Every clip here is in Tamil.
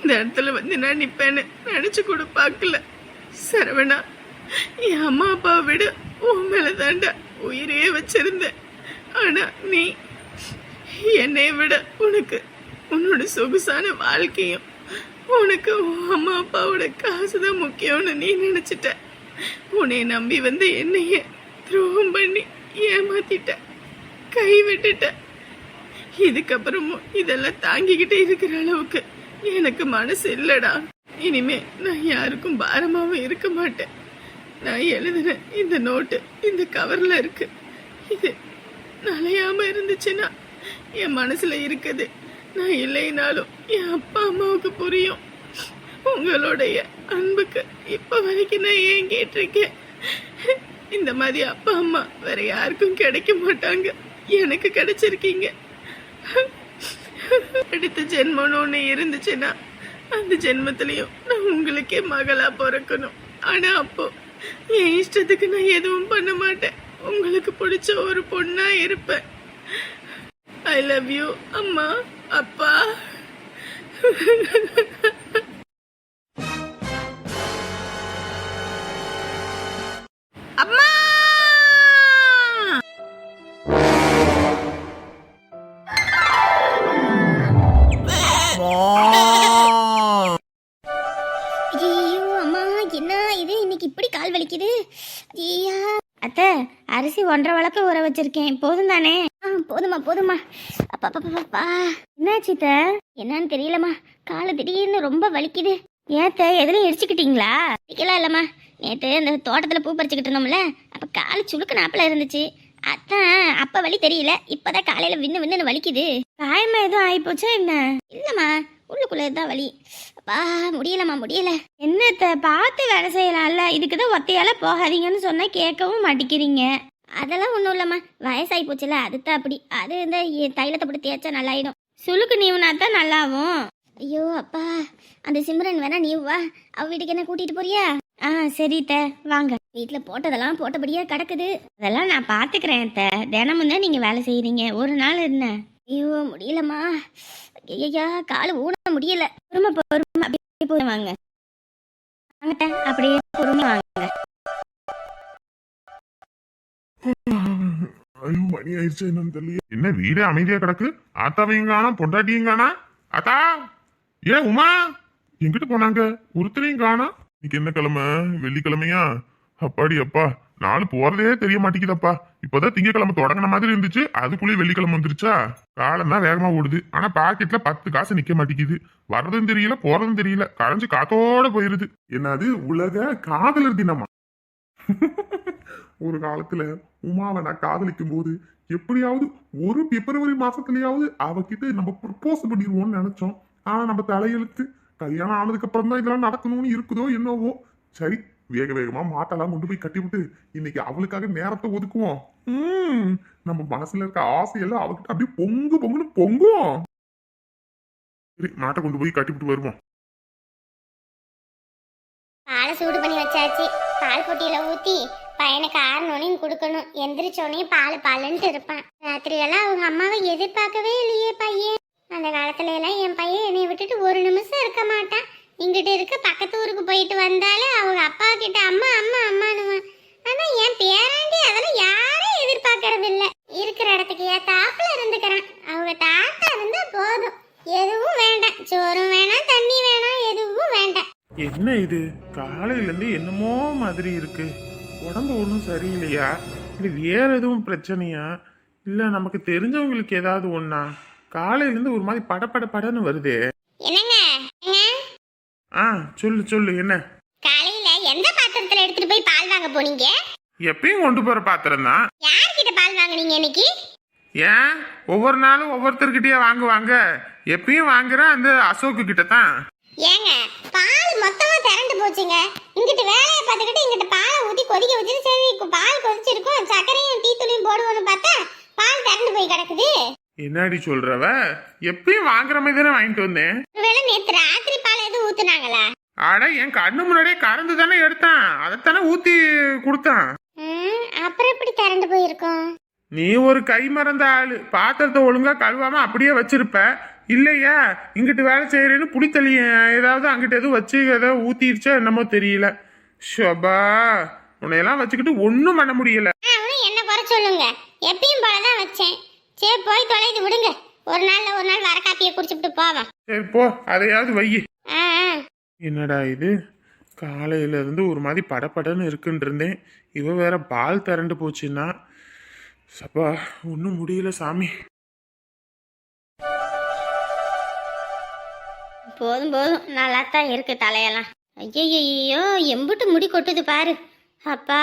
இந்த இடத்துல வந்து நான் நிப்பேன்னு நினைச்சு கூட பார்க்கல. சரவணா என் அம்மா அப்பாவை விட உன் மேல தாண்டா உயிரே வச்சிருந்தேன். ஆனா நீ என்னை விட உனக்கு உன்னோட சொகுசான வாழ்க்கையும் உனக்கு உன் அம்மா அப்பாவோட காசு தான் முக்கியம்னு நீ நினைச்சிட்ட. உன்னை நம்பி வந்து என்னைய துரோகம் பண்ணி ஏமாத்திட்ட கை விட்டுட்ட இதுக்கப்புறமும் இதெல்லாம் தாங்கிக்கிட்டு இருக்கிற அளவுக்கு எனக்கு மனசு இல்லடா. இனிமே நான் யாருக்கும் பாரமாவும் இருக்க மாட்டேன். நான் எழுதுன இந்த நோட்டு இந்த கவர்ல இருக்கு. இது நலையாம இருந்துச்சுன்னா என் மனசுல இருக்குது. நான் இல்லைனாலும் என் அப்பா அம்மாவுக்கு புரியும். உங்களுடைய அன்புக்கு இப்ப வரைக்கும் நான் ஏன் கேட்டிருக்கேன்? இந்த மாதிரி அப்பா அம்மா வேற யாருக்கும் கிடைக்க மாட்டாங்க. எனக்கு கிடைச்சிருக்கீங்க. அடுத்த ஜென்மம்னு ஒண்ணு இருந்துச்சுன்னா அந்த ஜென்மத்திலையும் நான் உங்களுக்கே மகளா பிறக்கணும். ஆனா அப்போ என் இஷ்டத்துக்கு நான் எதுவும் பண்ண மாட்டேன். உங்களுக்கு பிடிச்ச ஒரு பொண்ணா இருப்பேன். ஐ லவ் யூ அம்மா அப்பா. ஒன்றரை வழக்கு ஊற வச்சிருக்கேன். போதும் தானே ஆ போதுமா போதுமா அப்பா அப்பா அப்பா என்னாச்சு அத்தை? என்னன்னு தெரியலம்மா. காலு திடீர்னு ரொம்ப வலிக்குது. ஏத்த எதுலையும் இடிச்சுக்கிட்டீங்களா இடிக்கலாம் இல்லம்மா. நேற்று அந்த தோட்டத்தில் பூ பறிச்சுக்கிட்டு இருந்தோம்ல அப்போ காலை சுழுக்கு நாப்பில் இருந்துச்சு. அதான் அப்போ வலி தெரியல. இப்போதான் காலையில் விண்ணு விண்ணுன்னு வலிக்குது. காயமா எதுவும் ஆகிப்போச்சா என்ன? இல்லைம்மா உள்ளுக்குள்ளே தான் வலி. அப்பா முடியலம்மா முடியல. என்னத்தை பார்த்து வேலை செய்யலாம்ல. இதுக்கு தான் ஒத்தையால போகாதீங்கன்னு சொன்னால் கேட்கவும் மாட்டேங்கிறீங்க அதெல்லாம் ஒன்றும் இல்லைம்மா. வயசாகி போச்சுல அதுதான் அப்படி. அது இந்த தைலத்தை போட்டு தேய்ச்சா நல்லாயிடும். சுளுக்கு நீவுனா தான் நல்லாவும். ஐயோ அப்பா. அந்த சிம்ரன் வேணா நீ வா. அவ வீட்டுக்கு என்ன கூட்டிட்டு போறியா? ஆ சரி த வாங்க. வீட்டில் போட்டதெல்லாம் போட்டபடியா கிடக்குது. அதெல்லாம் நான் பார்த்துக்கிறேன் அத்தை. தினமும் தான் நீங்கள் வேலை செய்கிறீங்க ஒரு நாள் என்ன? ஐயோ முடியலம்மா. ஐயா கால் ஊன முடியல. பொறுமை பொறுமை. அப்படியே போய் வாங்க. வாங்கட்ட அப்படியே பொறுமை வாங்க. ஐயோ மணி ஆயிடுச்சு என்னன்னு தெரியல என்ன வீடு அமைதியா கிடக்கு? ஆத்தாவையும் காணா பொண்டாட்டியும் காணா அத்தா ஏ உமா! எங்கிட்டு போனாங்க? ஒருத்தரையும் காணா? இன்னைக்கு என்ன கிழமை? வெள்ளிக்கிழமையா? அப்பாடி அப்பா. நாலு போறதே தெரிய மாட்டேங்குதப்பா. இப்பதான் திங்கக்கிழமை தொடங்கின மாதிரி இருந்துச்சு. அதுக்குள்ளேயே வெள்ளிக்கிழமை வந்துருச்சா? காலம் தான் வேகமா ஓடுது. ஆனா பாக்கெட்ல பத்து காசு நிக்க மாட்டேங்குது. வர்றதும் தெரியல போறதும் தெரியல. கரைஞ்சு காத்தோட போயிருது. என்னது உலக காதலர் தினமா? ஒரு காலத்துல உமாவை நான் காதலிக்கும் போது எப்படியாவது ஒரு பிப்ரவரி மாசத்துலயாவது அவகிட்ட நம்ம ப்ரப்போஸ் பண்ணிடுவோம்னு நினைச்சோம். ஆனா நம்ம தலையெழுத்து கல்யாணம் ஆனதுக்கு அப்புறம் தான் இதெல்லாம் நடக்கணும்னு இருக்குதோ என்னவோ. சரி வேக வேகமா மாட்டெல்லாம் கொண்டு போய் கட்டிவிட்டு இன்னைக்கு அவளுக்காக நேரத்தை ஒதுக்குவோம். உம் நம்ம மனசுல இருக்க ஆசையெல்லாம் அவகிட்ட அப்படியே பொங்கு பொங்குன்னு பொங்கும் சரி மாட்டை கொண்டு போய் கட்டிவிட்டு வருவோம். பாலை சூடு பண்ணி வச்சாச்சு. பால் பொட்டியில ஊத்தி பையனுக்கு ஆறணுனையும் கொடுக்கணும். எந்திரிச்சோனையும் பால் பாலுன்ட்டு இருப்பான். ராத்திரியெல்லாம் அவங்க அம்மாவை எதிர்பார்க்கவே இல்லையே பையன் அந்த காலத்துல எல்லாம் என் பையன் என்னை விட்டுட்டு ஒரு நிமிஷம் இருக்க மாட்டான். இங்கிட்டு இருக்க பக்கத்து ஊருக்கு போயிட்டு வந்தாலே அவங்க அப்பா கிட்ட அம்மா அம்மா அம்மானுவான் ஆனா என் பேராண்டி அதெல்லாம் யாரும் எதிர்பார்க்கறது இல்ல இருக்கிற இடத்துக்கு ஏத்தாப்புல இருந்துக்கிறான். அவங்க தாத்தா இருந்தா போதும். எதுவும் வேண்டாம். சோறும் வேணாம் தண்ணி வேணாம் எதுவும் வேண்டாம். என்ன இது? காலையில இருந்து என்னமோ மாதிரி இருக்கு. உடம்பு ஒன்றும் சரியில்லையா? இது வேற எதுவும் பிரச்சனையா? இல்ல நமக்கு தெரிஞ்சவங்களுக்கு ஏதாவது ஒண்ணா? காலையில இருந்து ஒரு மாதிரி படபட படன்னு வருதே. என்னங்க? ஆ சொல்லு சொல்லு என்ன? காலையில எந்த பாத்திரத்துல எடுத்துட்டு போய் பால் வாங்க போனீங்க? எப்பயும் கொண்டு போற பாத்திரம் தான். யார்கிட்ட பால் வாங்குனீங்க இன்னைக்கு? ஏன்? ஒவ்வொரு நாளும் ஒவ்வொருத்தர்கிட்டயே வாங்குவாங்க. எப்பயும் வாங்குற அந்த அசோக்கு கிட்ட தான். ஏங்க பால் மொத்தமா திரண்டு போச்சுங்க. இங்கிட்டு வேலையை பார்த்துக்கிட்டு இங்கிட்டு கொதிக்க வச்சுட்டு சரி பால் கொதிச்சிருக்கும். சர்க்கரையும் டீ தூளியும் போடுவோன்னு பார்த்தா பால் திரண்டு போய் கிடக்குது. என்னடி சொல்றவ? எப்பயும் வாங்குற மாதிரி தானே வாங்கிட்டு வந்தேன். ஒருவேளை நேத்து ராத்திரி பால் எதுவும் ஊத்துனாங்களா? அட என் கண்ணு முன்னாடியே கறந்து தானே எடுத்தான். அதைத்தானே ஊத்தி கொடுத்தான். ம், அப்புறம் எப்படி திரண்டு போயிருக்கும்? நீ ஒரு கை மறந்த ஆளு. பாத்திரத்தை ஒழுங்கா கழுவாம அப்படியே வச்சிருப்ப. இல்லையா? இங்கிட்டு வேலை செய்யறேன்னு புளித்தள்ளி ஏதாவது அங்கிட்ட எதுவும் வச்சு ஏதாவது ஊத்திருச்சா என்னமோ தெரியல. ஷபா! உன்னையெல்லாம் வச்சுக்கிட்டு ஒன்றும் பண்ண முடியல. என்ன குறை சொல்லுங்க? எப்பயும் போல தான் வச்சேன். சரி போய் தொலைது விடுங்க. ஒரு நாள்ல ஒரு நாள் வர காப்பியை குடிச்சுட்டு போவோம். சரி போ அதையாவது வை. என்னடா இது? காலையில இருந்து ஒரு மாதிரி படபடன்னு இருக்குன்னு இருந்தேன். இவ வேற பால் திரண்டு போச்சுன்னா. சப்பா ஒன்றும் முடியல சாமி. போதும் போதும். நல்லா தான் இருக்கு தலையெல்லாம். ஐயோ எம்புட்டு முடி கொட்டுது பாரு. அப்பா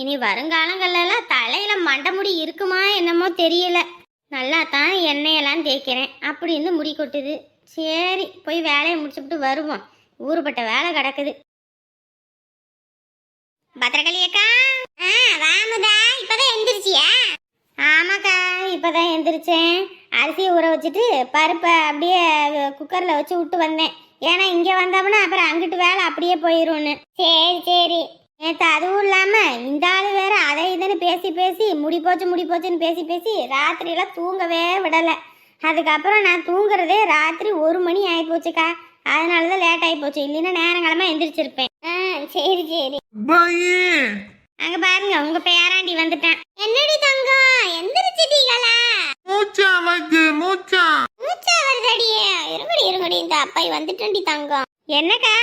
இனி வருங்காலங்கள்லாம் தலையில மண்டமுடி இருக்குமா என்னமோ தெரியல. நல்லா தான் எண்ணெயெல்லாம் தேய்க்கிறேன். அப்படின்னு முடி கொட்டுது. சரி போய் வேலையை முடிச்சுட்டு வருவோம். ஊறுபட்ட வேலை கிடக்குது. பத்திரகாளி அக்கா. ஆ வாமுதா இப்பதான் எந்திரிச்சியா? ஆமாக்கா இப்பதான் எந்திரிச்சேன். அரிசியை ஊற வச்சுட்டு பருப்பை அப்படியே குக்கரில் வச்சு விட்டு வந்தேன். ஏன்னா இங்கே வந்தோம்னா அப்புறம் அங்கிட்டு வேலை அப்படியே போயிரும்னு. சரி சரி. நேற்று அதுவும் இல்லாமல் இந்த ஆள் வேற அதை இதுன்னு பேசி பேசி முடி போச்சு முடி போச்சுன்னு பேசி பேசி ராத்திரியெல்லாம் தூங்கவே விடலை. அதுக்கப்புறம் நான் தூங்குறதே ராத்திரி ஒரு மணி ஆகி போச்சுக்கா. அதனால தான் லேட் ஆகி போச்சு. இல்லைன்னா நேரங்காலமாக எந்திரிச்சிருப்பேன். ஆ சரி சரி. அங்க பாருங்க உங்க பேராண்டி வந்துட்டான். என்னடி தங்கம்? எந்திரிச்சிட்டீங்களா? மூச்சா வந்து மூச்சா. மூச்சா வருதடியே இருங்கடி இருங்கடி. இந்த அப்பாய் வந்துட்டேன்டி தங்கம். என்னக்கா?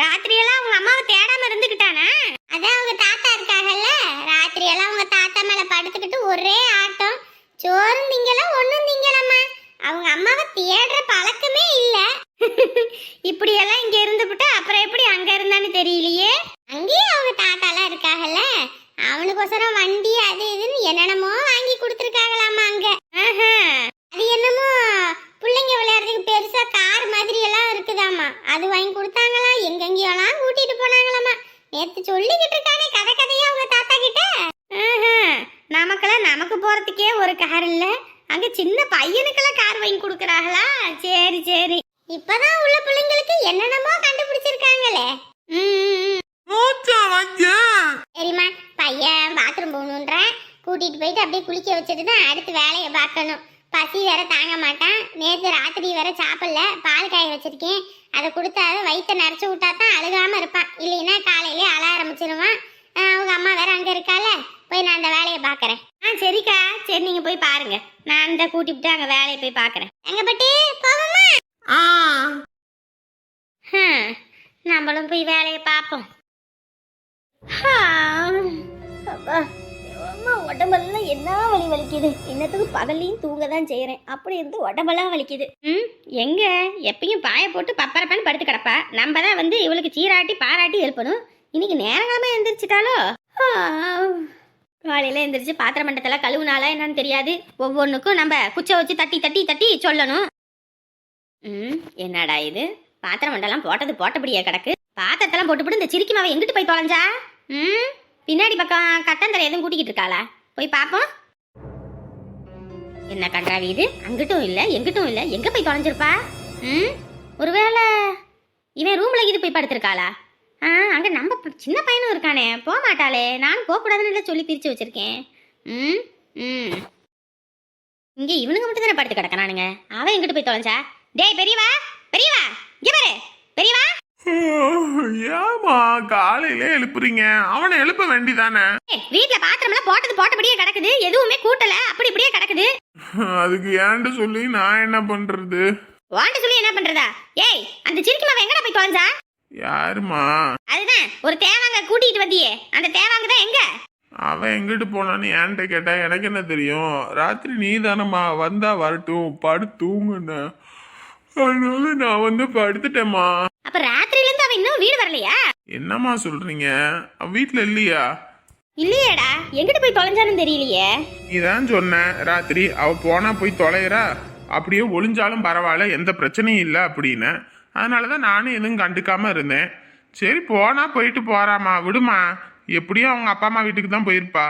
ராத்திரி எல்லாம் உங்க அம்மாவை தேடாம இருந்துக்கிட்டானா அதான் அவங்க தாத்தா இருக்காங்கல்ல? ராத்திரி எல்லாம் அவங்க தாத்தா மேல படுத்துக்கிட்டு ஒரே ஆட்டம். சோறும் திங்கலாம் ஒண்ணும் திங்கலம்மா. அவங்க அம்மாவை தேடுற பழக்கமே இல்ல. இப்படி எல்லாம் இங்க இருந்துபிட்டு அப்புறம் எப்படி அங்க இருந்தான்னு தெரியலையே? அங்கேயும் அவங்க தாத்தாலாம் இருக்காங்கல்ல. அவனுக்கோசரம் வண்டி அது இதுன்னு என்னென்னமோ வாங்கி கொடுத்துருக்காங்களாமா அங்க ஆஹா. அது என்னமோ பிள்ளைங்க விளையாடுறதுக்கு பெருசா கார் மாதிரி எல்லாம் இருக்குதாமா அது வாங்கி கொடுத்தாங்களாம் எங்கெங்கேயோலாம் கூட்டிட்டு போனாங்களாமா நேத்து சொல்லிக்கிட்டு இருக்கானே கதை கதையா அவங்க தாத்தா கிட்ட ஆஹா. நமக்கெல்லாம் நமக்கு போறதுக்கே ஒரு கார் இல்ல அங்க சின்ன பையனுக்கெல்லாம் கார் வாங்கி கொடுக்குறாங்களா? சரி சரி. இப்பதான் உள்ள பிள்ளைங்களுக்கு என்னென்னமோ கண்டுபிடிச்சிருக்காங்களே. சரிம்மா பையன் பாத்ரூம் போகணுன்றேன். கூட்டிட்டு போயிட்டு அப்படியே குளிக்க வச்சுட்டு தான் அடுத்து வேலையை பார்க்கணும். பசி வேற தாங்க மாட்டான். நேற்று ராத்திரி வேற சாப்பிடல பால் காய வச்சிருக்கேன். அதை கொடுத்தா வயிற்ற நிறச்சி விட்டா தான் அழுகாம இருப்பான். இல்லைன்னா காலையிலே அழ ஆரம்பிச்சிருவான். அவங்க அம்மா வேற அங்க இருக்கால போய் நான் அந்த வேலையை பார்க்கறேன். ஆ சரிக்கா. சரி நீங்க போய் பாருங்க. நான் அந்த கூட்டிட்டு அங்க வேலையை போய் பார்க்கறேன். எங்க பட்டி போவோமா? ஆ. நம்மளும் போய் வேலையை பார்ப்போம். உடம்பெல்லாம் என்ன வலி வலிக்குது? இன்னத்துக்கு பகல்லையும் தூங்க தான் செய்கிறேன் அப்படி இருந்து உடம்பெல்லாம் வலிக்குது. ம் எங்க? எப்பயும் பாய போட்டு பப்பரப்பான்னு படுத்து கிடப்பா. நம்ம தான் வந்து இவளுக்கு சீராட்டி பாராட்டி எழுப்பணும். இன்னைக்கு நேரங்காலமா எந்திரிச்சிட்டாலோ ஆ, காலையில் எந்திரிச்சு பாத்திர மண்டத்தெல்லாம் கழுவுனாலா என்னன்னு தெரியாது. ஒவ்வொன்றுக்கும் நம்ம குச்சை வச்சு தட்டி தட்டி தட்டி சொல்லணும். ம் என்னடா இது? பாத்திரம் மண்டெல்லாம் போட்டது போட்டபடியே கிடக்கு. பாத்திரத்தெல்லாம் போட்டுவிட்டு இந்த சிரிக்கி மாவை எங்கிட்டு போய் தொலைஞ்சா? ம் பின்னாடி பக்கம் கட்டந்தரை எதுவும் கூட்டிக்கிட்டு இருக்காளா? போய் பார்ப்போம் என்ன கண்டாவி இது? அங்கிட்டும் இல்லை எங்கிட்டும் இல்லை. எங்கே போய் தொலைஞ்சிருப்பா? ம் ஒருவேளை இவன் ரூமில் இது போய் படுத்திருக்காளா? ஆ அங்க நம்ம சின்ன பையனும் இருக்கானே. போக மாட்டாளே. நானும் போகக்கூடாதுன்னு சொல்லி பிரிச்சு வச்சிருக்கேன். ம் ம். இங்க இவனுங்க மட்டும் தானே படுத்து கிடக்கறானுங்க. அவன் எங்கிட்டு போய் தொலைஞ்சா? டேய் பெரியவா? பெரியவா? இங்க பாரு. பெரியவா? ஏமா காலையில எழுப்புறீங்க? அவனை எழுப்ப வேண்டிதானே? வீட்ல பாத்திரம் எல்லாம் போட்டது போட்டபடியே கிடக்குது. எதுவுமே கூட்டல. அப்படி இப்படியே கிடக்குது. அதுக்கு ஏன்ட்டு சொல்லி நான் என்ன பண்றது? வாண்ட சொல்லி என்ன பண்றதா? ஏய் அந்த சிரிக்கி மாவை எங்கடா போய் தொலைஞ்சா? யாருமா? அதுதான் ஒரு தேவாங்க கூட்டிட்டு வந்தியே. அந்த தேவாங்க தான் எங்க? அவன் எங்கிட்டு போனான்னு என்கிட்ட கேட்டா எனக்கு என்ன தெரியும்? ராத்திரி நீ தானம்மா வந்தா வரட்டும் படுத்து தூங்குன அதனால நான் வந்து படுத்துட்டேம்மா. அப்ப ராத்திரில இருந்து அவன் இன்னும் வீடு வரலையா? என்னம்மா சொல்றீங்க? அவ வீட்ல இல்லையா? இல்லையேடா எங்கிட்டு போய் தொலைஞ்சான்னு தெரியலையே. நீ தான் சொன்ன ராத்திரி அவ போனா போய் தொலைகிறா அப்படியே ஒளிஞ்சாலும் பரவாயில்ல எந்த பிரச்சனையும் இல்லை அப்படின்னு. அதனால தான் நானும் எதுவும் கண்டுக்காமல் இருந்தேன். சரி போனா போயிட்டு போறாமா விடுமா. எப்படியும் அவங்க அப்பா அம்மா வீட்டுக்கு தான் போயிருப்பா.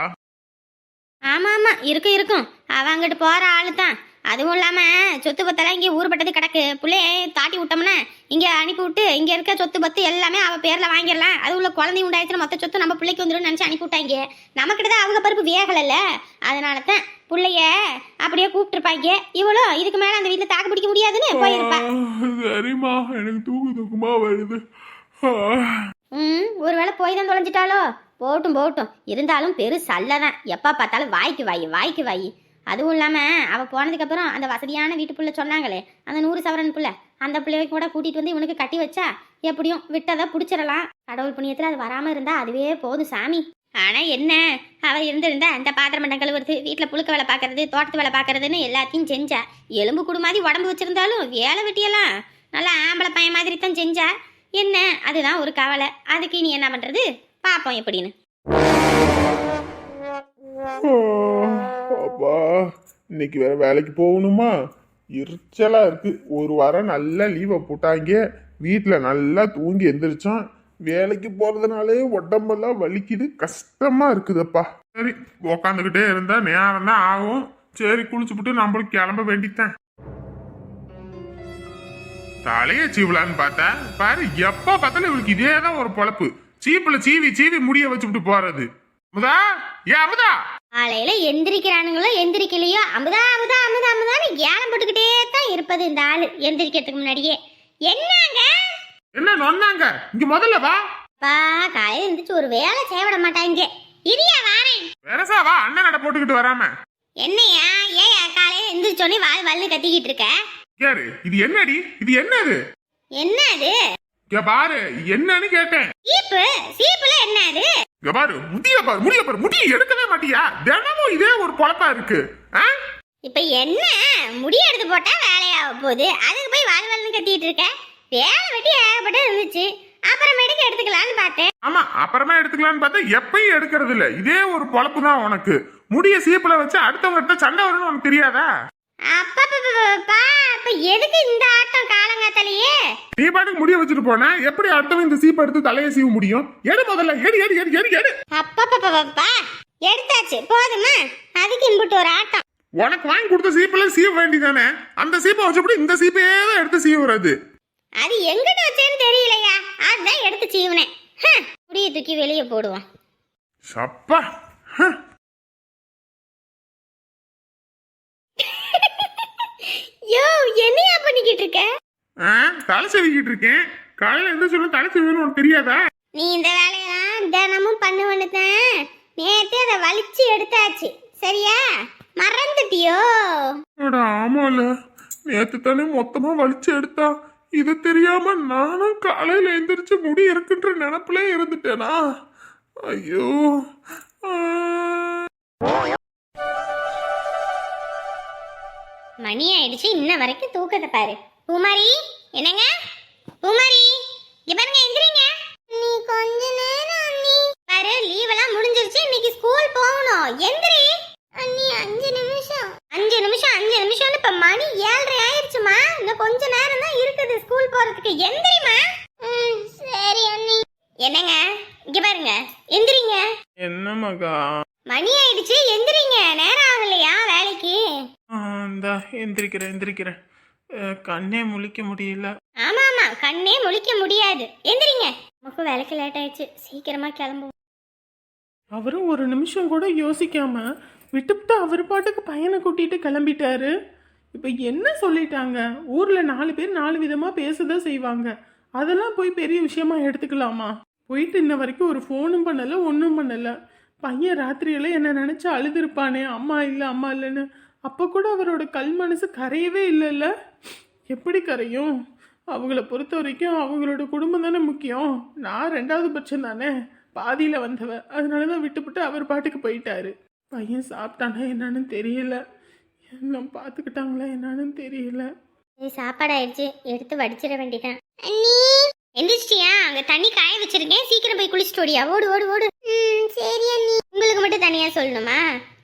ஆமாம் ஆமாம் இருக்கும் இருக்கும். அவ அங்கிட்டு போற ஆளு தான் அதுவும் இல்லாம சொத்து பத்தெல்லாம் இங்கே ஊர்பட்டது கிடக்கு. புள்ளைய தாட்டி விட்டோம்னா இங்க அனுப்பி விட்டு இங்க இருக்க சொத்து பத்து எல்லாமே அவ பேர்ல வாங்கிடலாம். அது உள்ள குழந்தை உண்டாயிடுச்சுன்னா மொத்த சொத்து நம்ம பிள்ளைக்கு வந்துடும் நினைச்சு அனுப்பி விட்டாங்க. நமக்கிட்ட தான் அவங்க பருப்பு வேகலைல்ல. அதனால தான் புள்ளைய அப்படியே கூப்பிட்டுருப்பாங்க. இவ்வளோ இதுக்கு மேலே அந்த வீட்டில் தாக்கு பிடிக்க முடியாதுன்னு போயிருப்பா. சரிம்மா. எனக்கு தூக்கு தூக்கமா வருது. ம் ஒருவேளை போய் தான் தொலைஞ்சிட்டாலோ போட்டும் போட்டும். இருந்தாலும் பெரு சல்லதான். எப்போ பார்த்தாலும் வாய்க்கு வாய் வாய்க்கு வாய். அதுவும் இல்லாமல் அவள் போனதுக்கப்புறம் அந்த வசதியான வீட்டு புள்ள சொன்னாங்களே அந்த நூறு சவரன் புள்ள அந்த பிள்ளைய கூட கூட்டிகிட்டு வந்து இவனுக்கு கட்டி வச்சா எப்படியும் விட்டதை பிடிச்சிடலாம். கடவுள் புண்ணியத்தில் அது வராமல் இருந்தால் அதுவே போதும் சாமி. ஆனால் என்ன? அவள் இருந்திருந்தா அந்த பாத்திரம் மண்டம் கழுவுறது வீட்டில் புழுக்க வேலை பார்க்கறது தோட்டத்து வேலை பார்க்கறதுன்னு எல்லாத்தையும் செஞ்சா. எலும்பு கூடு மாதிரி உடம்பு வச்சிருந்தாலும் வேலை வெட்டியெல்லாம். நல்லா ஆம்பளை பையன் மாதிரி தான் செஞ்சா. என்ன? அதுதான் ஒரு கவலை. அதுக்கு நீ என்ன பண்ணுறது பார்ப்போம் எப்படின்னு. அப்பா இன்னைக்கு வேற வேலைக்கு போகணுமா? எரிச்சலா இருக்கு. ஒரு வாரம் நல்லா லீவை போட்டாங்க. வீட்டில் நல்லா தூங்கி எந்திரிச்சோம் வேலைக்கு போறதுனாலே உடம்பெல்லாம் வலிக்குது. கஷ்டமா இருக்குதுப்பா. சரி உக்காந்துக்கிட்டே இருந்தா நேரம் தான் ஆகும். சரி குளிச்சுப்புட்டு நம்மளும் கிளம்ப வேண்டித்தான் தலைய சீவலான்னு பார்த்தா பாரு எப்ப பார்த்தாலும் இவளுக்கு இதே தான் ஒரு பொழப்பு. சீப்புல சீவி சீவி முடிய வச்சுட்டு போறது. அமுதா? ஏ அமுதா? காலையில எந்திரிக்கிறானுங்களோ எந்திரிக்கலையோ அமுதா அமுதா அமுதா அமுதான்னு ஏலம் போட்டுக்கிட்டே தான் இருப்பது இந்த ஆளு எந்திரிக்கிறதுக்கு முன்னாடியே. என்னங்க? என்ன நொன்னாங்க இங்க முதல்ல வா. பா காலையில எந்திரிச்சு ஒரு வேலை செய்ய விட மாட்டாங்க. இரியா வாரேன். வெரசா வா அண்ணன் நட போட்டுக்கிட்டு வராம. என்னையா? ஏயா காலையில எந்திரிச்சோன்னே வால் வல்னு கத்திக்கிட்டு இருக்க? யாரு இது என்னடி? இது என்னது? என்ன அது இங்க பாரு என்னன்னு கேட்டேன். சீப்பு சீப்புல என்ன அது இங்க பாரு முடிய பாரு முடிய பாரு முடி எடுக்கவே மாட்டியா? தினமும் இதே ஒரு பொழப்பா இருக்கு? இப்ப என்ன? முடி எடுத்து போட்டா வேலையாக போகுது. அதுக்கு போய் வாழ் வாழ்னு கத்திட்டு இருக்க. வேலை வெட்டி ஏகப்பட்டு இருந்துச்சு. அப்புறமேட்டுக்கு எடுத்துக்கலான்னு பார்த்தேன். ஆமா அப்புறமா எடுத்துக்கலாம்னு பார்த்தா எப்பயும் எடுக்கிறது இல்ல. இதே ஒரு பொழப்பு தான் உனக்கு. முடிய சீப்புல வச்சு அடுத்தவங்க சண்டை வரும்னு உனக்கு தெரியாதா? அப்ப எதுக்கு இந்த ஆட்டம் காலங்காத்தாலேயே? நீ பாட்டுக்கு முடிய வச்சுட்டு போன எப்படி அடுத்தவன் இந்த சீப்பை எடுத்து தலையை சீவ முடியும்? எடு முதல்ல எடு எடு எடு எடு எடு. அப்பப்பப்பா எடுத்தாச்சு போதுமா? அதுக்கு இன்புட்டு ஒரு ஆட்டம். உனக்கு வாங்கி கொடுத்த சீப்புல சீவ வேண்டியதானே? அந்த சீப்பை வச்சுப்படி இந்த சீப்பையே தான் எடுத்து சீவுறது? அது எங்கிட்ட வச்சேன்னு தெரியலையா? அதுதான் எடுத்து சீவனேன். முடியை தூக்கி வெளியே போடுவோம். சப்பா யோ என்னையா பண்ணிக்கிட்டு இருக்க ஆ, தலை செவிக்கிட்டு இருக்கேன் காலையில எந்த சொல்ல தலை செவின்னு உனக்கு தெரியாதா? நீ இந்த வேலையெல்லாம் தினமும் பண்ணுவனு தான் நேத்தே அதை வலிச்சு எடுத்தாச்சு. சரியா? மறந்துட்டியோ? அட ஆமால. நேத்து தானே மொத்தமா வலிச்சு எடுத்தா. இது தெரியாம நானும் காலையில எந்திரிச்சு முடி இருக்குன்ற நினப்புல இருந்துட்டேனா? ஐயோ. ஆ. மணி ஆயிடுச்சு இன்ன வரைக்கும் தூக்கத்தை பாரு. பூமாரி என்னங்க? பூமாரி இங்க பாருங்க எந்திரிங்க. நீ கொஞ்ச நேரம் அண்ணி. பாரு லீவ் எல்லாம் முடிஞ்சிருச்சு இன்னைக்கு ஸ்கூல் போகணும். எந்திரி. அண்ணி அஞ்சு நிமிஷம். அஞ்சு நிமிஷம் அஞ்சு நிமிஷம்னு இப்ப மணி ஏழரை ஆயிடுச்சுமா இன்னும் கொஞ்ச நேரம் தான் இருக்குது ஸ்கூல் போறதுக்கு. எந்திரிமா சரி அண்ணி என்னங்க இங்க பாருங்க எந்திரிங்க என்ன மகா மணி ஆயிடுச்சு எந்திரிங்க நேரம் ஆகலையா வேலைக்கு இந்தா எந்திரிக்கிறேன் எந்திரிக்கிறேன். கண்ணே முழிக்க முடியல. ஆமா ஆமா. கண்ணே முழிக்க முடியாது. எந்திரிங்க. நமக்கு வேலைக்கு லேட் ஆயிடுச்சு. சீக்கிரமா கிளம்புவோம். அவரும் ஒரு நிமிஷம் கூட யோசிக்காம விட்டுவிட்டு அவர் பாட்டுக்கு பையனை கூட்டிட்டு கிளம்பிட்டாரு. இப்போ என்ன சொல்லிட்டாங்க? ஊர்ல நாலு பேர் நாலு விதமா பேசதான் செய்வாங்க. அதெல்லாம் போய் பெரிய விஷயமா எடுத்துக்கலாமா? போயிட்டு இன்ன வரைக்கும் ஒரு ஃபோனும் பண்ணல ஒன்றும் பண்ணல. பையன் ராத்திரியில என்ன நினைச்சு அழுதுருப்பானே? அம்மா இல்லை அம்மா இல்லைன்னு அப்போ கூட அவரோட கல் மனசு கரையவே இல்லைல்ல? எப்படி கரையும்? அவங்கள பொறுத்த வரைக்கும் அவங்களோட குடும்பம் தானே முக்கியம். நான் ரெண்டாவது பட்சம் தானே. பாதியில் வந்தவ. அதனால தான் விட்டுவிட்டு அவர் பாட்டுக்கு போயிட்டாரு. பையன் சாப்பிட்டானா என்னன்னு தெரியல. எல்லாம் பார்த்துக்கிட்டாங்களா என்னன்னு தெரியல. சாப்பாடு ஆயிடுச்சு எடுத்து வடிச்சிட வேண்டியதான் அண்ணி! எந்திரிச்சிட்டியா? அங்க தண்ணி காய வச்சிருக்கேன். சீக்கிரம் போய் குளிச்சுட்டு ஓடியா. ஓடு ஓடு ஓடு. சரி அண்ணி. உங்களுக்கு மட்டும் தனியா சொல்லணுமா?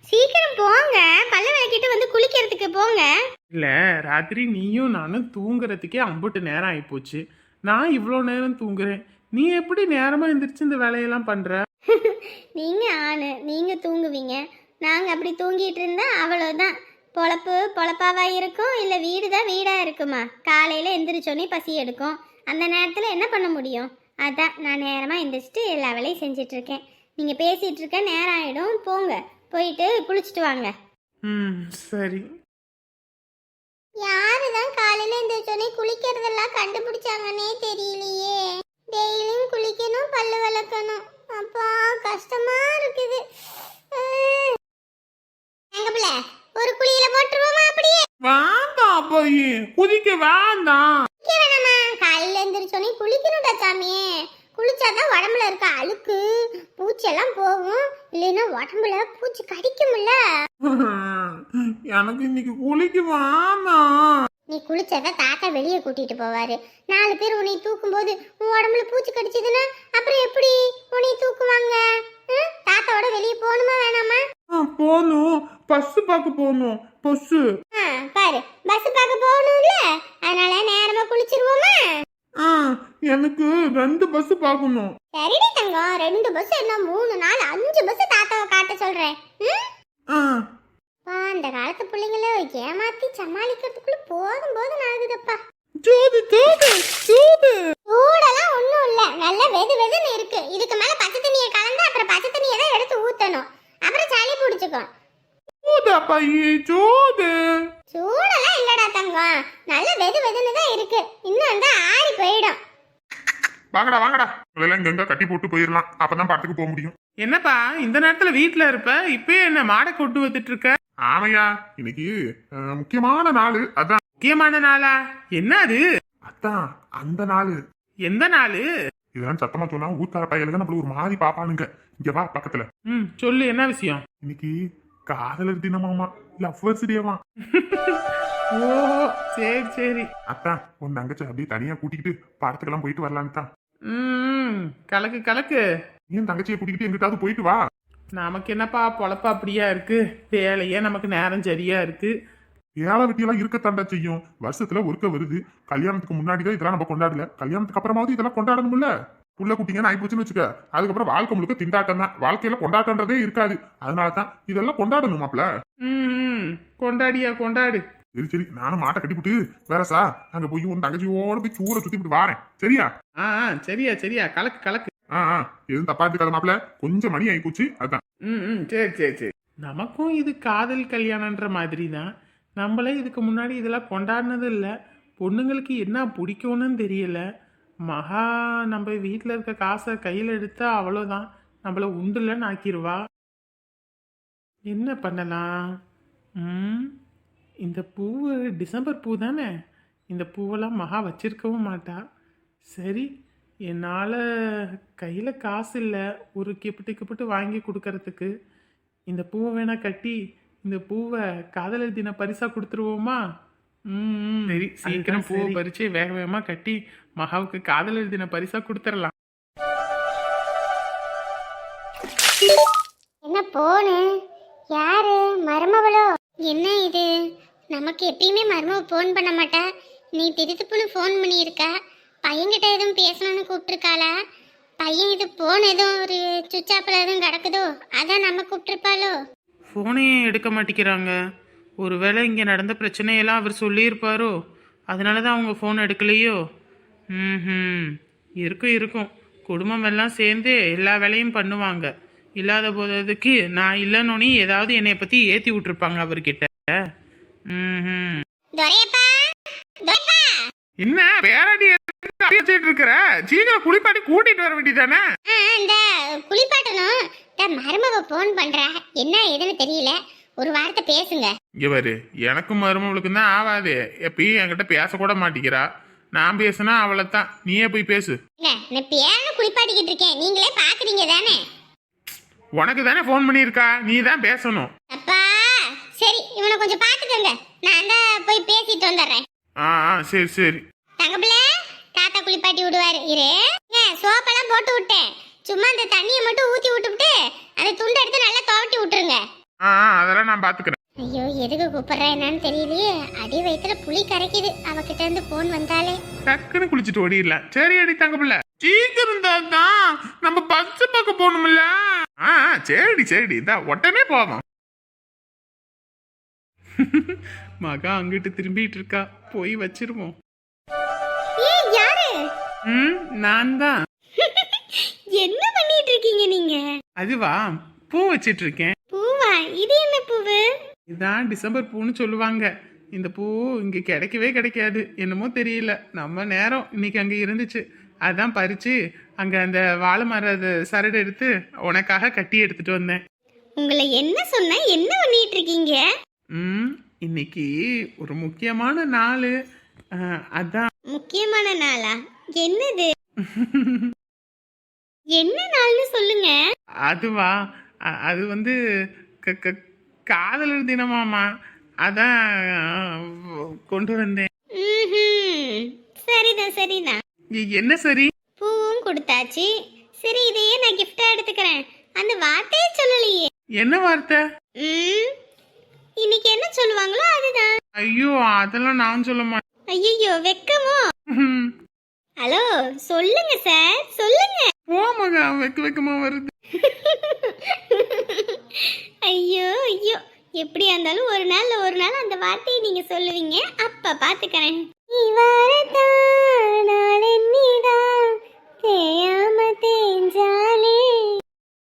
சீக்கிரம் போங்க. பல்ல விளக்கிட்டு வந்து குளிக்கிறதுக்கு போங்க. இல்லை ராத்திரி நீயும் நானும் தூங்குறதுக்கே அம்புட்டு நேரம் ஆகிப்போச்சு நான் இவ்வளோ நேரம் தூங்குறேன். நீ எப்படி நேரமாக எந்திரிச்சு இந்த வேலையெல்லாம் பண்ணுற நீங்க ஆணு நீங்க தூங்குவீங்க. நாங்க அப்படி தூங்கிட்டு இருந்தா அவ்வளவுதான். பொழப்பு பொழப்பாவா இருக்கும் இல்ல வீடு தான் வீடா இருக்குமா? காலையில எந்திரிச்சோன்னே பசி எடுக்கும். அந்த நேரத்துல என்ன பண்ண முடியும்? அதான் நான் நேரமா எந்திரிச்சிட்டு எல்லா வேலையும் செஞ்சுட்டு இருக்கேன். நீங்க பேசிட்டு இருக்க நேரம் ஆயிடும். போங்க. போயிட்டு குளிச்சுட்டு வாங்க. ம் சரி. யாரு தான் காலையில இந்த சொன்னே குளிக்கிறதெல்லாம் கண்டுபிடிச்சாங்கன்னே தெரியலையே. டெய்லியும் குளிக்கணும் பல்லு விளக்கணும். அப்பா கஷ்டமா இருக்குது. அஹ். எங்க பிள்ளை ஒரு குளியில போட்டுருவோமா அப்படியே? வேண்டாம் போய் குதிக்க வேண்டாம். குளிக்க வேணாமா? காலையில எந்திரிச்சோன்னே குளிக்கணும்டா சாமி குளிச்சாதான் உடம்புல இருக்க அழுக்கு பூச்செல்லாம் போகும். இல்லைன்னா உடம்புல பூச்சி கடிக்கும்ல. எனக்கு இன்னைக்கு குளிக்க வேண்டாம் நீ குளிச்சத தாத்தா வெளியே கூட்டிட்டு போவாரு. நாலு பேர் உன்னை தூக்கும்போது உன் உடம்புல பூச்சி கடிச்சதுன்னா அப்புறம் எப்படி உன்னை தூக்குவாங்க? தாத்தாவோட வெளியே போகணுமா வேணாமா? போகணும். பஸ் பார்க்க போகணும். பஸ்ஸு ஆ, பாரு. பஸ் பார்க்க போகணும்ல. அதனால நேரமா குளிச்சிருவோமா? ஆ எனக்கு ரெண்டு பஸ் பார்க்கணும். சரிடி தங்கம். ரெண்டு பஸ் என்ன மூணு நாலு அஞ்சு பஸ் தாத்தாவை காட்ட சொல்றேன்? ஆ. அந்த காலத்து பிள்ளைங்கள ஏமாத்தி சமாளிக்கிறதுக்குள்ள போதும் போதும் ஆகுதப்பா. ஜோது ஜோது ஜோது. சூடெல்லாம் ஒண்ணும் இல்ல. நல்ல வெது வெதுன்னு இருக்கு. இதுக்கு மேல பச்சை தண்ணியை கலந்து அப்புறம் பச்சை தண்ணியை தான் எடுத்து ஊத்தணும். அப்புறம் சளி பிடிச்சுக்கும். ஜோது அப்பாயி ஜோது சூடெல்லாம் இல்லடா தங்கம். நல்ல வெது வெதுன்னு தான் இருக்கு. இன்னும் வந்து ஆறி போயிடும். வாங்கடா வாங்கடா. இதெல்லாம் இங்க எங்க கட்டி போட்டு போயிடலாம் அப்பதான் படத்துக்கு போக முடியும். என்னப்பா இந்த நேரத்துல வீட்ல இருப்ப? இப்பயே என்ன மாடை கொண்டு வந்துட்டு இருக்க? ஆமையா இன்னைக்கு அஹ், முக்கியமான நாள். அதான். முக்கியமான நாளா? என்ன அது அதான் அந்த நாள். எந்த நாளு? இதெல்லாம் சத்தமா சொன்னா ஊர்க்கார பையலுக்கு நம்மள ஒரு மாதிரி பாப்பானுங்க. இங்க வா பக்கத்துல. ம் சொல்லு என்ன விஷயம்? இன்னைக்கு காதலர் தினமாமா லவ்வர்ஸ் டேவா ஓ சரி சரி. அத்தான் உன் தங்கச்சி அப்படியே தனியா கூட்டிக்கிட்டு படத்துக்கெல்லாம் போயிட்டு வரலான்னு தான் ம் கலக்கு கலக்கு. நீயும் தங்கச்சியை கூட்டிக்கிட்டு எங்கிட்டாவது போயிட்டு வா. நமக்கு என்னப்பா பொழப்பா அப்படியா இருக்கு? வேலையே நமக்கு நேரம் சரியா இருக்கு. ஏழை வெட்டியெல்லாம் இருக்கத்தாண்டா செய்யும். வருஷத்துல ஒருக்க வருது. கல்யாணத்துக்கு முன்னாடி தான் இதெல்லாம் நம்ம கொண்டாடல. கல்யாணத்துக்கு அப்புறமாவது இதெல்லாம் கொண்டாடணும்ல. புள்ள குட்டிங்கன்னு ஆயிப்போச்சுன்னு வச்சுக்க. அதுக்கப்புறம் வாழ்க்கை முழுக்க திண்டாட்டம் தான். வாழ்க்கையில கொண்டாட்டன்றதே இருக்காது. அதனால தான் இதெல்லாம் கொண்டாடணுமாப்ல ம் ம், கொண்டாடியா கொண்டாடு. சரி சரி. நானும் மாட்டை கட்டிவிட்டு வேற சா அங்க போய் உன் தங்கச்சியோட போய் சூற சுத்திவிட்டு வாரேன். சரியா? ஆ ஆ, சரியா சரியா. கலக்கு கலக்கு. ஆ ஆ. எதுவும் தப்பா இருக்காத மாப்ள கொஞ்சம் மணி ஆகி போச்சு அதான். ம் ம். சரி சரி சரி. நமக்கும் இது காதல் கல்யாணன்ற மாதிரி தான். நம்மளே இதுக்கு முன்னாடி இதெல்லாம் கொண்டாடினது இல்லை. பொண்ணுங்களுக்கு என்ன பிடிக்கும்னு தெரியல. மகா நம்ம வீட்டில் இருக்க காசை கையில் எடுத்தா அவ்வளோதான் நம்மளை உண்டுலன்னு ஆக்கிடுவா என்ன பண்ணலாம்? ம் இந்த பூவு டிசம்பர் பூ தானே? இந்த பூவெல்லாம் மகா வச்சிருக்கவும் மாட்டா. சரி என்னால் கையில் காசு இல்லை. ஒரு கிப்பிட்டு கிப்பிட்டு வாங்கி கொடுக்கறதுக்கு. இந்த பூவை வேணால் கட்டி இந்த பூவை காதலர் தின பரிசாக கொடுத்துருவோமா? சரி சீக்கிரம் பூவை பறிச்சு வேக வேகமா கட்டி மகாவுக்கு காதலர் தின பரிசா கொடுத்துடலாம். என்ன போனு? யாரு? மருமவளோ? என்ன இது? நமக்கு எப்பயுமே மருமவ ஃபோன் பண்ண மாட்டா. நீ திருத்துப்புன்னு ஃபோன் பண்ணியிருக்கா. பையன்கிட்ட எதுவும் பேசணும்னு கூப்பிட்டுருக்காளா? பையன் இது போன் எதுவும் ஒரு சுச்சாப்பில் எதுவும் கிடக்குதோ அதான் நம்ம கூப்பிட்டுருப்பாளோ? ஃபோனையே எடுக்க மாட்டேங்கிறாங்க. ஒருவேளை இங்கே நடந்த பிரச்சனையெல்லாம் அவர் சொல்லியிருப்பாரோ? அதனால தான் அவங்க ஃபோன் எடுக்கலையோ? ம் இருக்கும் இருக்கும். குடும்பம் எல்லாம் சேர்ந்து எல்லா வேலையும் பண்ணுவாங்க. இல்லாத போததுக்கு நான் இல்லைன்னொன்னே ஏதாவது என்னை பற்றி ஏற்றி விட்டுருப்பாங்க அவர்கிட்ட. ம் என்ன பேரடி வச்சுட்டு இருக்கிற? சீக்கிரம் குளிப்பாட்டி கூட்டிட்டு வர வேண்டியதானே? இந்த குளிப்பாட்டணும். இந்த மருமவ ஃபோன் பண்றா. என்ன ஏதுன்னு தெரியல. ஒரு வார்த்தை பேசுங்க. இங்க பாரு எனக்கும் மருமவளுக்கும் தான் ஆகாது எப்பயும் என்கிட்ட பேசக்கூட மாட்டேங்கிறா. நான் பேசுனா அவளை தான் நீயே போய் பேசு. நான் பேரனை குளிப்பாட்டிக்கிட்டு இருக்கேன் நீங்களே பாக்குறீங்க தானே? உனக்கு தானே ஃபோன் பண்ணியிருக்கா? நீ தான் பேசணும். அப்பா சரி இவனை கொஞ்சம் பாத்துக்கோங்க நான் தான் போய் பேசிட்டு வந்துடுறேன். ஆ ஆ சரி சரி. தங்கப்பிள்ள தாத்தா குளிப்பாட்டி விடுவாரு. இரு. சோப்பெல்லாம் போட்டு விட்டேன். சும்மா அந்த தண்ணியை மட்டும் ஊத்தி விட்டுவிட்டு அந்த துண்டை எடுத்து நல்லா துவட்டி விட்டுருங்க. ஆ அதெல்லாம் நான் பார்த்துக்கிறேன் ஐயோ எதுக்கு கூப்பிடுறா என்னன்னு தெரியலையே. அடி வயித்துல புளி கரைக்குது. அவகிட்ட இருந்து போன் வந்தாலே. டக்குன்னு குளிச்சுட்டு ஓடிடலாம் சரி அடி தங்க பிள்ளை. சீக்கிரம் தான் நம்ம பஸ் பார்க்க போகணும்ல. ஆ சரிடி சரிடி. இந்த உடனே போவோம். மகா அங்கிட்டு திரும்பிட்டு இருக்கா. போய் வச்சிருவோம். ஏய் யாரு? ம் நான் தான் என்ன பண்ணிட்டு இருக்கீங்க நீங்க? அதுவா? பூ வச்சிட்டு இருக்கேன். இது என்ன பூவு? இதான் டிசம்பர் பூன்னு சொல்லுவாங்க. இந்த பூ இங்க கிடைக்கவே கிடைக்காது. என்னமோ தெரியல. நம்ம நேரம் இன்னைக்கு அங்க இருந்துச்சு. அதான் பறிச்சு அங்க அந்த வாழை மர சரடு எடுத்து உனக்காக கட்டி எடுத்துட்டு வந்தேன். உங்களை என்ன சொன்ன? என்ன பண்ணிட்டு இருக்கீங்க? ம் இன்னைக்கு ஒரு முக்கியமான நாள். அதான். முக்கியமான நாளா? என்னது? என்ன நாள்னு சொல்லுங்க. அதுவா? அது வந்து க- காதலர் தினமாமா அதான் கொண்டு வந்தேன். சரிதான் சரிதான். என்ன சரி? பூவும் கொடுத்தாச்சு. சரி இதையே நான் கிஃப்டா எடுத்துக்கிறேன். அந்த வார்த்தையே சொல்லலையே. என்ன வார்த்தை? இன்னைக்கு என்ன சொல்லுவாங்களோ அதுதான். ஐயோ அதெல்லாம் நான் சொல்ல மாட்டேன் ஐயோ வெக்கமோ? ஹலோ சொல்லுங்க சார் சொல்லுங்க. போ மகா வெக்க வெக்கமா வருது. ஐயோ ஐயோ. எப்படியா இருந்தாலும் ஒரு நாள் ஒரு நாள் அந்த வார்த்தையை நீங்க சொல்லுவீங்க. அப்ப பாத்துக்கிறேன். நீ தேயாம தேஞ்சாலே